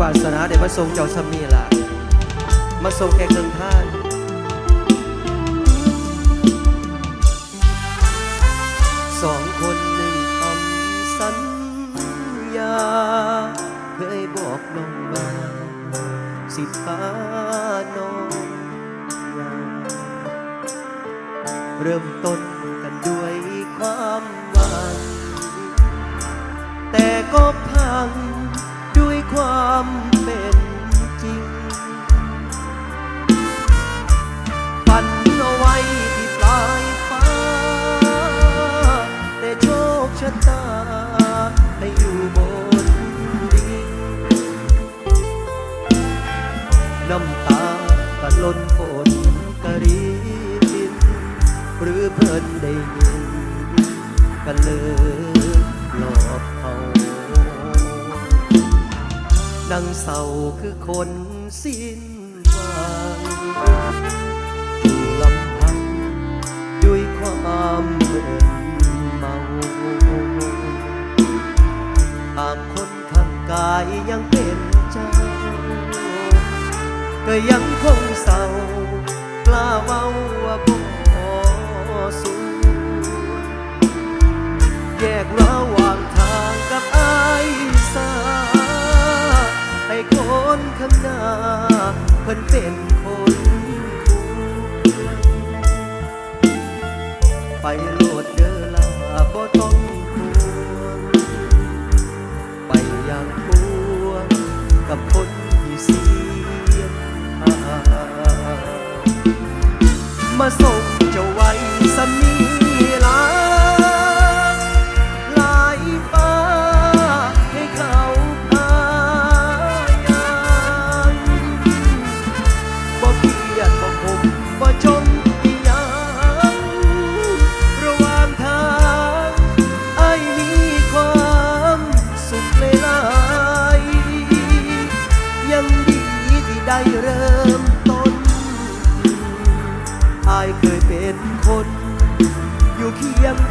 วาสนาได้มาส่งเจ้าสมีล่ะ มาส่งแขกเดินทางสองคนหนึ่งคำสัญญา เคยบอกน้องว่าสิพาน้องยาเริ่มต้นกันด้วยความหวังแต่ก็พัง น้ำตาก็ล้นฝนกระรินหรือเพิ่นได้ยินกันเลยหลอบเอานังเศร้าคือคนสิ้นหวังอยู่ลำพังด้วยความเมินเมาหากคนข้างกายยังเป็น ก็ยังคงเศร้ากล้าเมาว่าบ่สู้แยกระหว่างทางกับอายสาให้คนข้างหน้าเพิ่นเป็นคนควรไป มาส่ง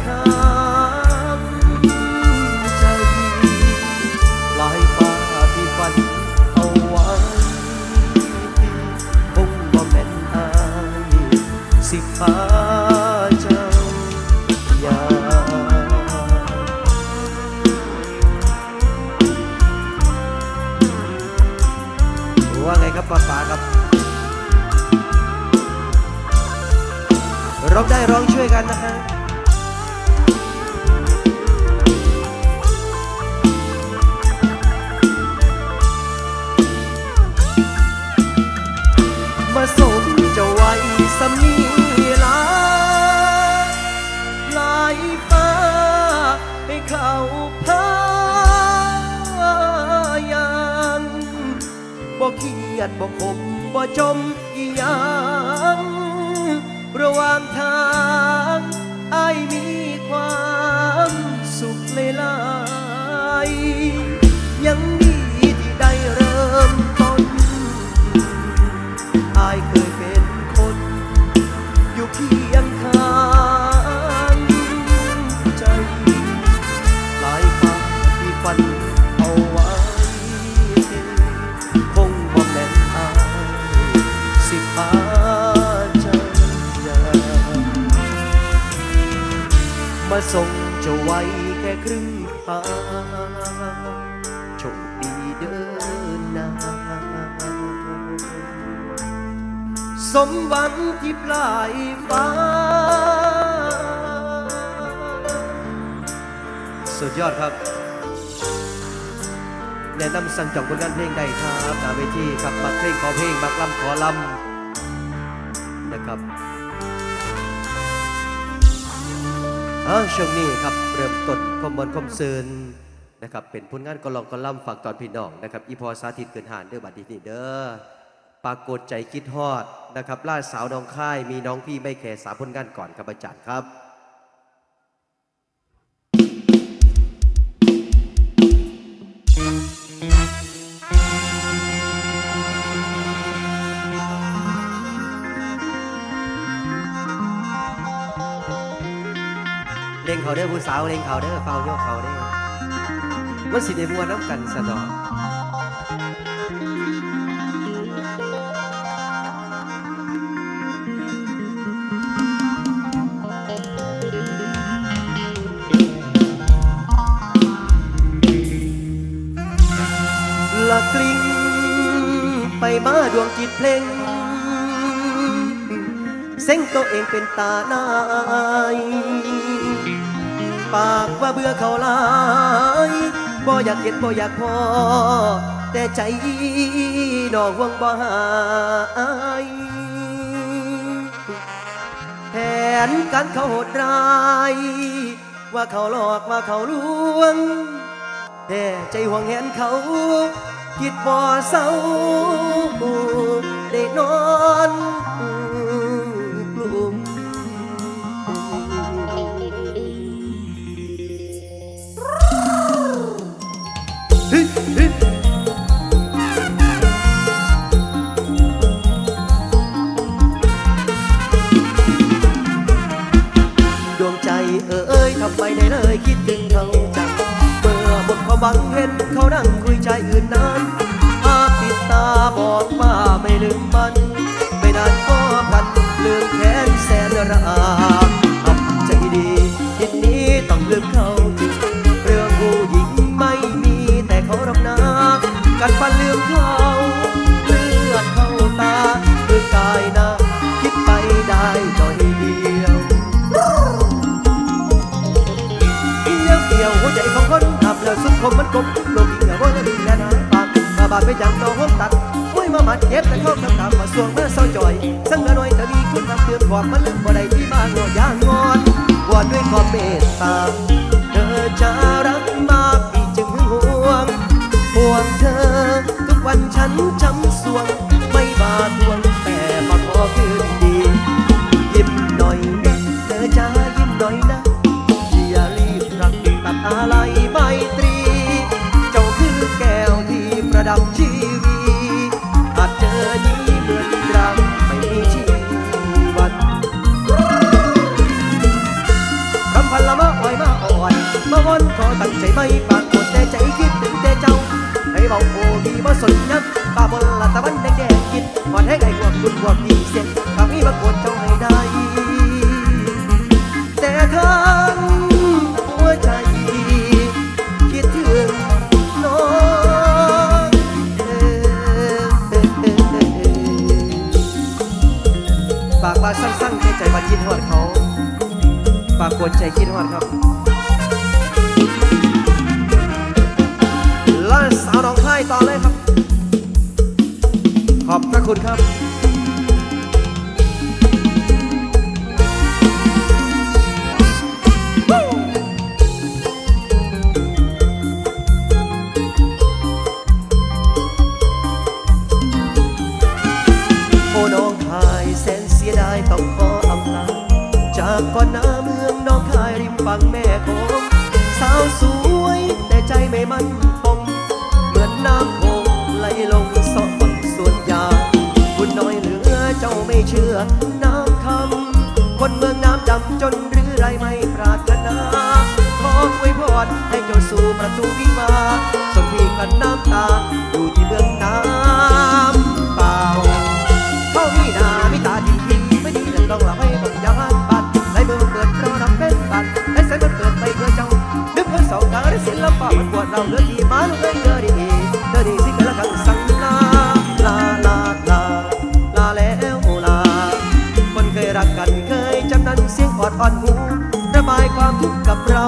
เคียงข้างใจลายฟ้าที่ฝันเอาไว้คงบ่แม่นอายสิพาเจ้ายาว่าไงครับป้าป๋าครับร้องได้ร้องช่วยกันนะฮะ เครียดบ่ขมบ่จมอีหยังระหว่างทางไอ้ายมีความสุขเลยลายยังดีที่ได้เริ่มต้นอาย มาส่งจ้าไว้แค่ครึ่งทางโชคดีเดินนาสมหวังที่ปลายฟ้า สุดยอดครับ แนะนำสั่งจองผลงานเพลงได้ครับหน้าเวทีครับบักเพลงขอเพลงบักลำขอลำนะครับ เออช่วงนี้ครับเริ่มต้นคอมมอนคอมเซินนะครับเป็นผลงานกลองกล่ำฝากตอนพี่น้องนะครับอีพอสาธิตเกินหานเด้อบัดนี้เด้อปรากฏใจคิดฮอดนะครับล่าสาวน้องค่ายมีน้องพี่ไม่แคร์สามผลงานก่อนครับอาจารย์ครับ เขาเด้อผู้สาวเล่งเขาเด้อเฝ้าโยกเขาเด้อมันสิได้มัวน้ำกันสะดอกละกลิ้งไปมาดวงจิตเพลงเส้นตัวเองเป็นตาหน้า ปากว่าเบื่อเขาหลายบ่อยากเห็นบ่อยากพอ แต่ใจดอกวงบ่หายแผนการเขาโหดร้ายว่าเขาหลอกว่าเขาลวง แต่ใจห่วงเห็นเขาคิดบ่เศร้าได้นอน ฟังเห็นเขานั่งคุยใจอื่นนั้น ความมันลืมบ่ได้ที่บ้านงอยางงอนวอนด้วยความเมตตา เธอจะรักมากพี่จึงหึงหวงห่วงเธอ ทุกวันฉันช้ำสวง สนยับป้าบนละตะวันแดงแดงกินหอดให้ไอ้พวกคุณพวกนี้ากก่อนหน้าเมืองน้องคายริมฝั่งแม่โคงสาวสวยแต่ใจไม่มั่นคงเหมือนน้ำโขงไหลลงสอบฝั่งสวนยางคุณน้อยเหลือเจ้าไม่เชื่อน้ำคำคนเมืองน้ำดำจนหรือไรไม่ปรารถนาขออวยพรให้เจ้าสู่ประตูวิมาส่วนพี่กันน้ำตา สั่งลาลาลาลาลาแล้วลาคนเคยรักกันเคยจำนั้นเสียงออดอ่อนหูระบายความทุกข์กับเรา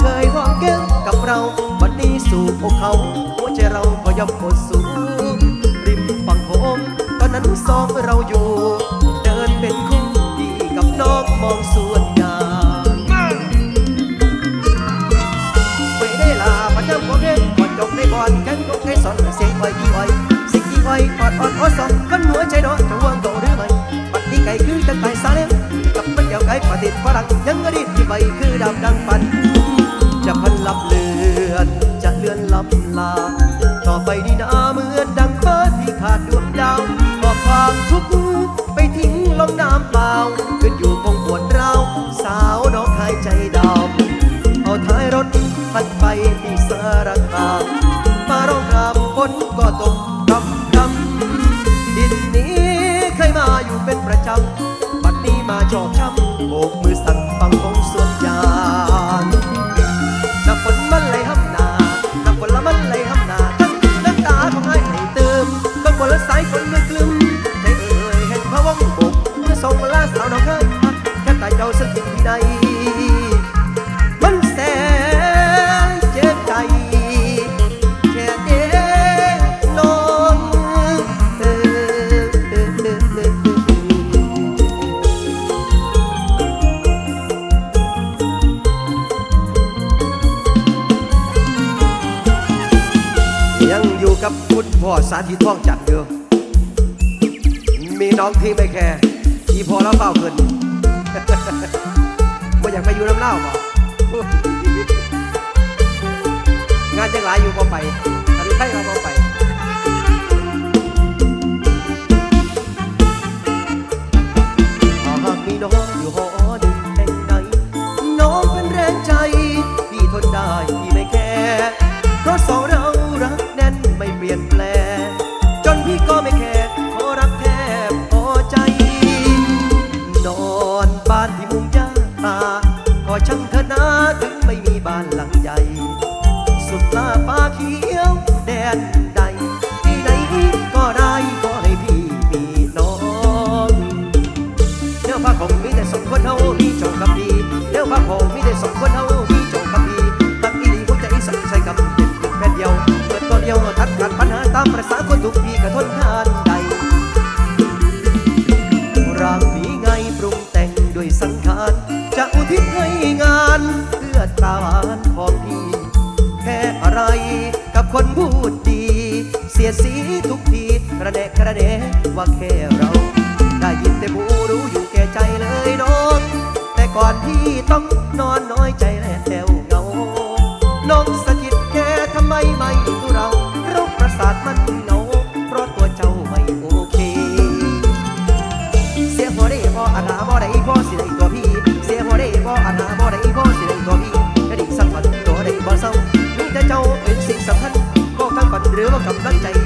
เคยหอมแก้มกับเราวันนี้สู่อกเขาหัวใจเราก็ย่อมหดสูงริมฝั่งโขงตอนนั้นสองเราอยู่ เดินเป็นคู่ดีกับน้องมองสู่ ระดิษฐ์ฝรั่งยังอดีตที่ใบคือดำดังปัน จะพันลับเลือน จะเลื่อนลับลา ต่อไปดีนาเหมือนดังฟ้าที่ขาดดวงดาวก็ความทุกข์ไปทิ้งลงน้ำเปล่าขึ้นอยู่คงปวดเราวสาวน้องหายใจดำเอาท้ายรถพัดไปที่สารคามมาร้องรำฝนก็ตก แค่ขี่พอแล้วเปล่าเกินบ่อยากไปอยู่น้ำเล่าบ่งานจังหลายอยู่บ่ไปอันนี้ใรมาบ่ไปหากมีน้องอยู่หอดึงแห่งใดน้องเป็นแรงใจที่ทนได้ที่ไม่แคร์เพราะสอง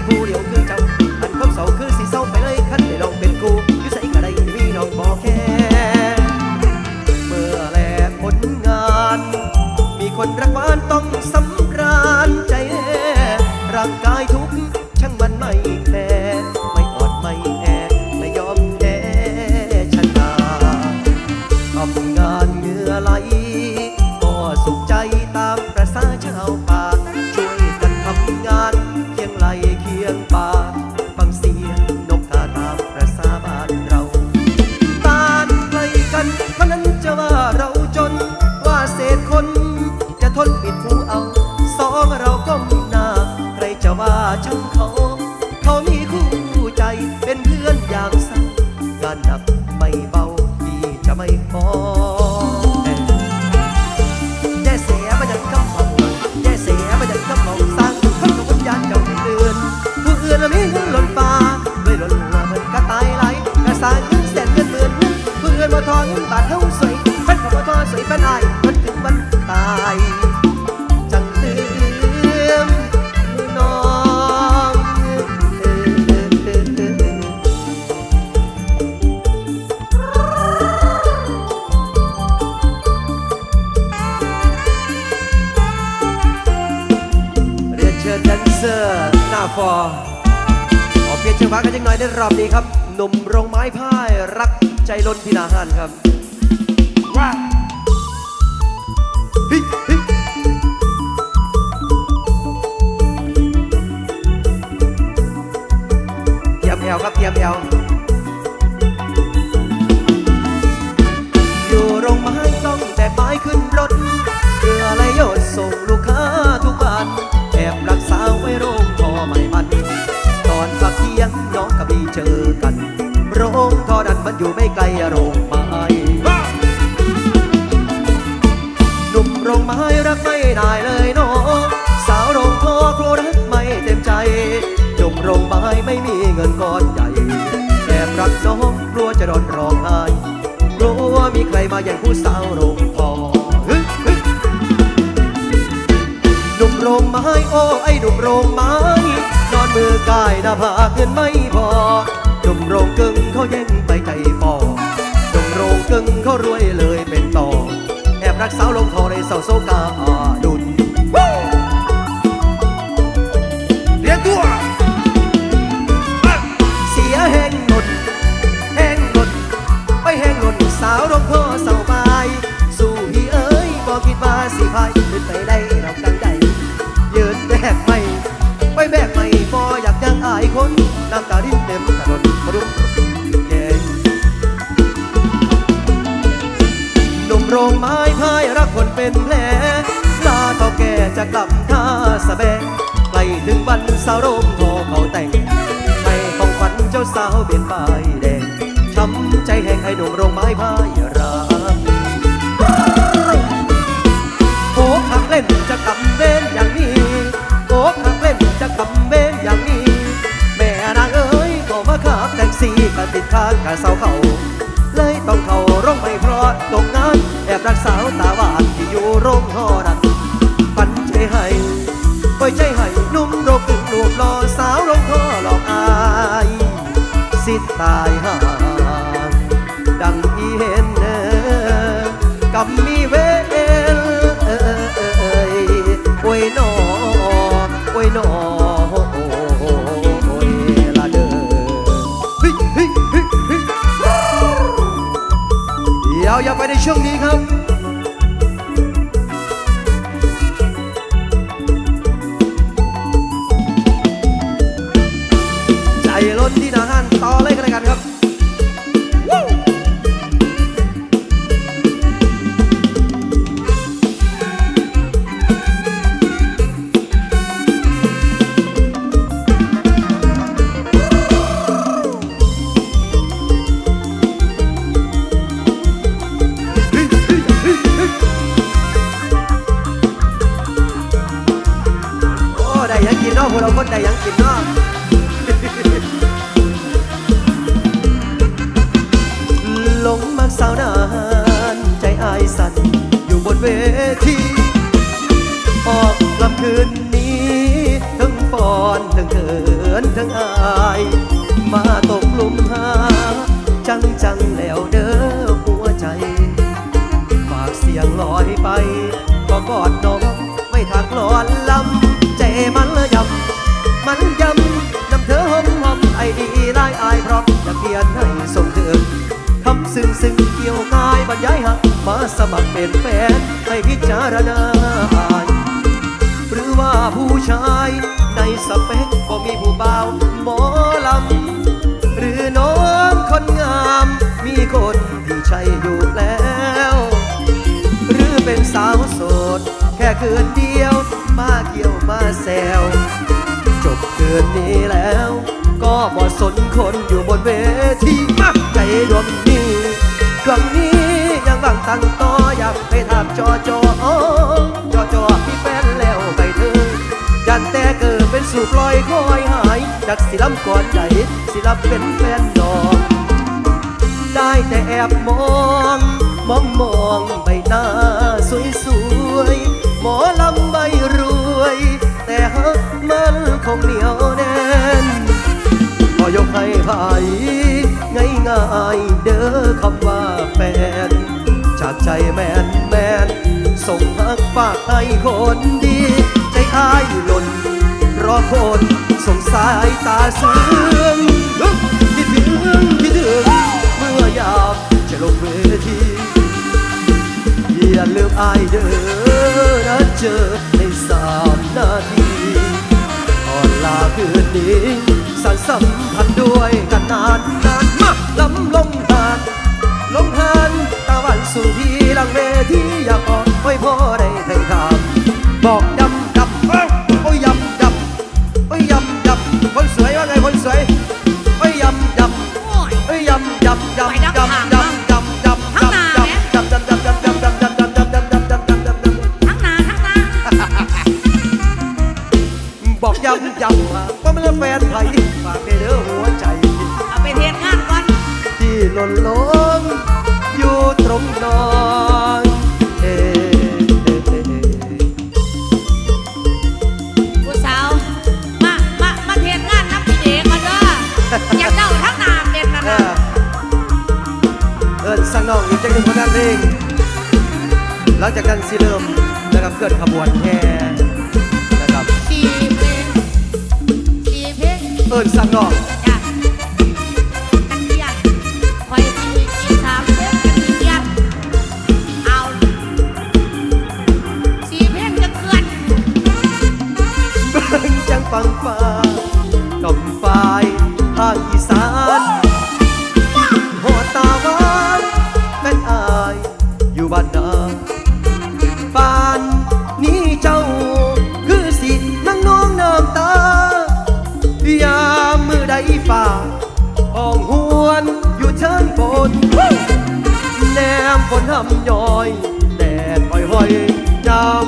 break. Oh. พอหนุ่มโรงกึ่งเขาแย่งไปใจปอหนุ่มโรงกึ่งเขารวยเลยเป็นต่อ แอบรักสาวลงทอเลยสาวโซกา เป็นแผลลาเท่าแก่จะกลับท่าสะแบงใกล้ถึงวันสาวโรงทอเขาแต่งให้ของขวัญเจ้าสาวเปลี่ยนป้ายแดงช้ำใจแห้งให้หนุ่มโรงไม้พายรักโอ้หักเล่นจะกำเวนอย่างนี้โอ้หักเล่นจะกำเวนอย่างนี้ แม่นางเอ้ยก็มาขับแท็กซี่ก็ติดค้างกะเสาวเขา อบรักสาวตาหวานที่อยู่โรงหอรันปันใจให้ปล่อยใจให้หนุ่มโรคกึ่งรูปรอสาวลงท่อหลอกอาย สิตายห่า ในช่วงนี้ครับ กี่ยวกายบรรยายหักมาสมัครเป็นแฟนให้พิจารณาหรือว่าผู้ชายในสเปคก็มีผู้บ่าวหมอลำ หรือน้องคนงาม มีคนที่ใช่อยู่แล้ว หรือเป็นสาวโสด แค่คืนเดียว มาเกี่ยวมาแซว จบคืนนี้แล้ว ก็บ่สนคนอยู่บนเวทีมาใจดวงนี้ ดวงนี้ยังบังตั้งต่ออยากไปถามจอจอจอจอมีแฟนแล้วไปเธอยันแต่เกิดเป็นสูบลอยคอยหายจากสิลำก่อนใหญ่สิรับเป็นแฟนดอกได้แต่แอบมองมองมองใบหน้าสวยสวยหมอลำใบรวย แต่ฮักมันคงเหนียวแน่นขอยกให้ไผ ง่ายเด้อคำว่าแฟนจากใจแมนแมนส่งฮักฝากให้คนดี ใจอายหล่นรอคนสงสายตาเสื่อมคิดถึงคิดถึงเมื่อยามจะลงเวทีอย่าลืมอายเด้อนะเจอในสามนาทีก่อนลาคืนนี้สานสัมพันธ์ด้วยกันนานนาน ล้ำลงหานลงหานตะวันสู่ที่ลังเวทีอยากขอไว้พอได้ไทยคำบอกยำ สั่งน้องอยู่จังหนึ่งผลงานเพลงหลังจากนั้นสิเริ่มนะครับเกิดขบวนแห่นะครับสี่เพลงสี่เพลงเอิญสั่งน้องจ้ะกันเดีคอยทีอีกสามเพลงกันเดีเอาสี่เพลงจะเคลื่บิ่งจังฟังฟ้าดอมฝาาง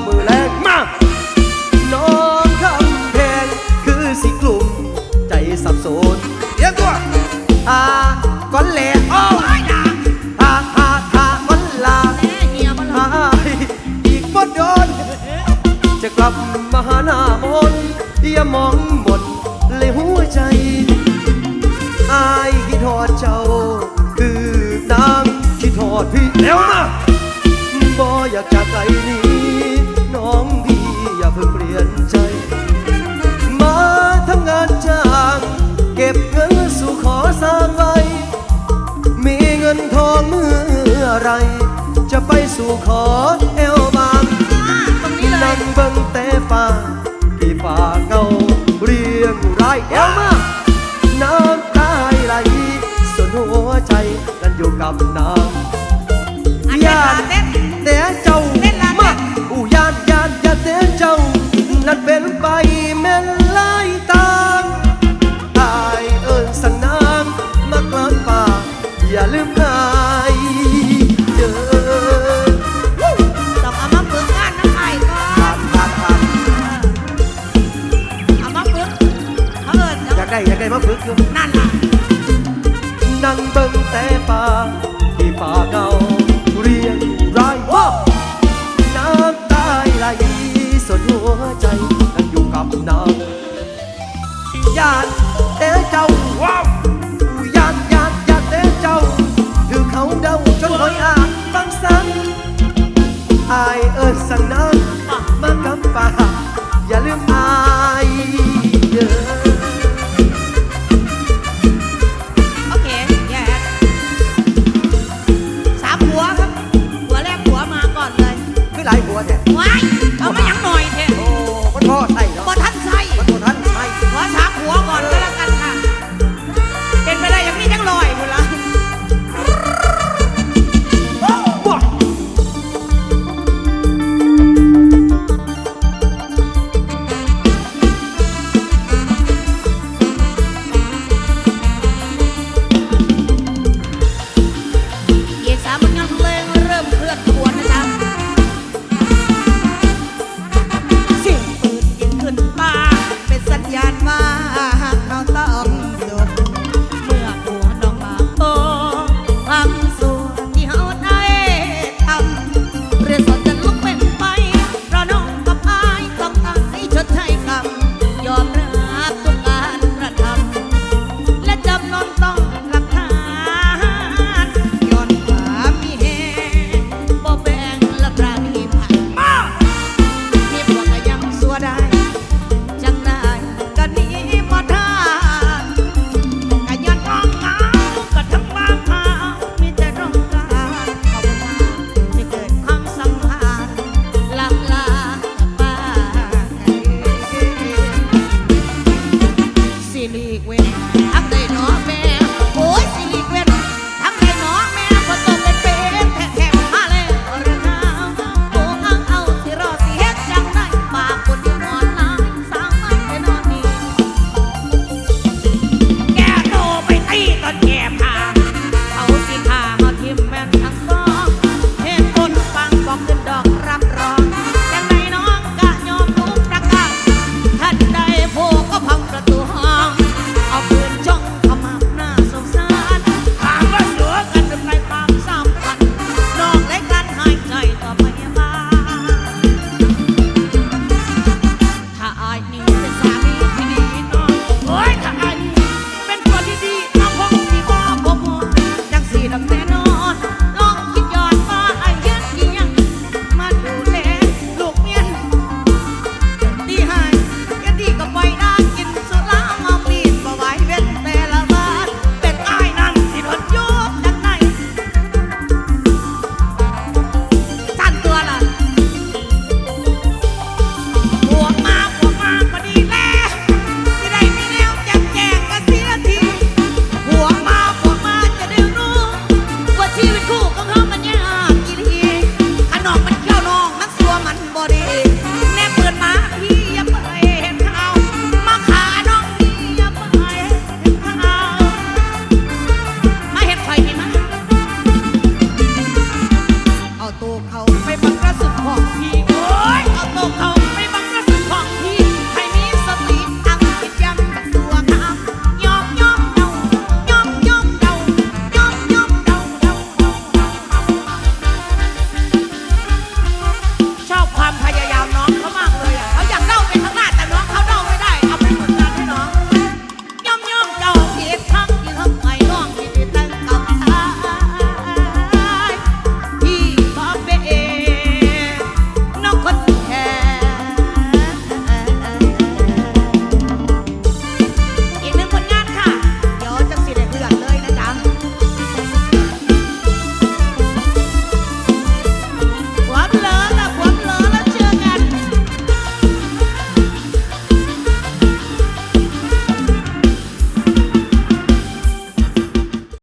มือแรงมาน้องคำแพงคือสิกลุ่มใจสับสนเดี๋ยวตัวอาก้อนแหลกโอ้ยด่าอาอาอาก้อนลาแม่เฮียมันอายอีกบ่โดนจะกลับมาหาหน้ามนอย่ามองหมดเลยหัวใจอายคิดทอดเจ้า คือนางคิดทอดพี่เร็วมาบ่อยากจากไกลนี้ สู่ขอเอวบางตรงนี้เลนั่ยงเบิ่งแต่ฟ้าที่ฟ้าเก่าเรียงรายเอวมาน้ำตาไหลส่วนหัวใจนั้นอยู่กับน้อัำยานแต่เจ้าว้าวยานยานยานแต่